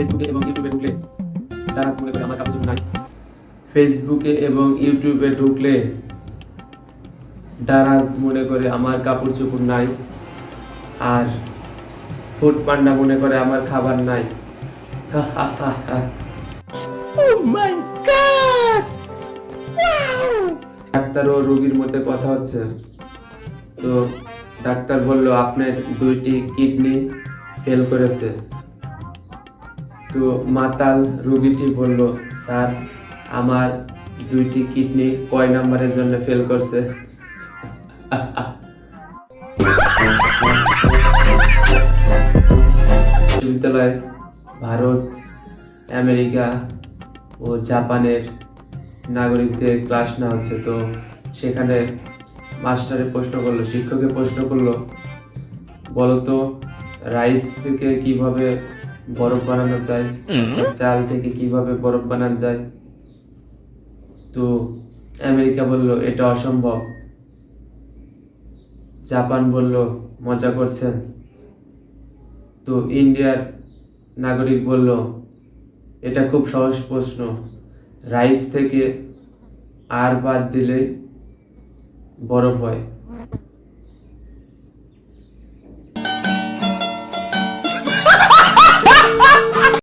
ফেসবুকে এবং ইউটিউবে ঢুকলে দারাজ মনে করে আমার কাপড় চোপড় নাই। ফেসবুকে এবং ইউটিউবে ঢুকলে দারাজ মনে করে আমার কাপড় চোপড় নাই। আর ফুড পান্ডা মনে করে আমার খাবার নাই। ডাক্তার ও রোগীর মধ্যে কথা হচ্ছে। তো ডাক্তার বলল আপনার দুইটি কিডনি ফেল করেছে। তো মাতাল রোগীটি বলল, স্যার, আমার দুইটি কিডনি কয় নাম্বারের জন্য ফেল করছে? বিশ্ববিদ্যালয়ে, ভারত, আমেরিকা ও জাপানের নাগরিকদের ক্লাস নেওয়া হচ্ছে। তো সেখানে মাস্টারে প্রশ্ন করল শিক্ষকে প্রশ্ন করল বলতো রাইস থেকে কীভাবে বরফ বানানো যায় চাল থেকে কীভাবে বরফ বানানো যায়? তো আমেরিকা বলল এটা অসম্ভব। জাপান বলল মজা করছেন। তো ইন্ডিয়ার নাগরিক বলল এটা খুব সহজ প্রশ্ন। রাইস থেকে আর বাদ দিলে বরফ হয়।